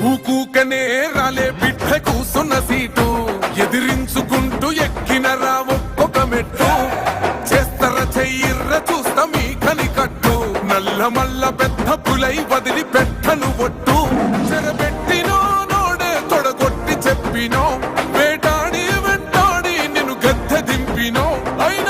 ఊకూకనే రాలే బిడ్డ కూసున్న సీటు. ఎదిరించుకుంటూ ఎక్కిన రా ఒక్కొక్క మెట్టు. చేస్తర చెయ్యిర్ర చూస్తా మీ కని కట్టు నల్ల మల్ల పెద్ద పులై వదిలి పెట్టను ఒట్టు. చెరబెట్టినో నోడే తొడగొట్టి చెప్పినో. వేటాడి వెంటాడి నిన్ను గద్దె దింపినో. అయి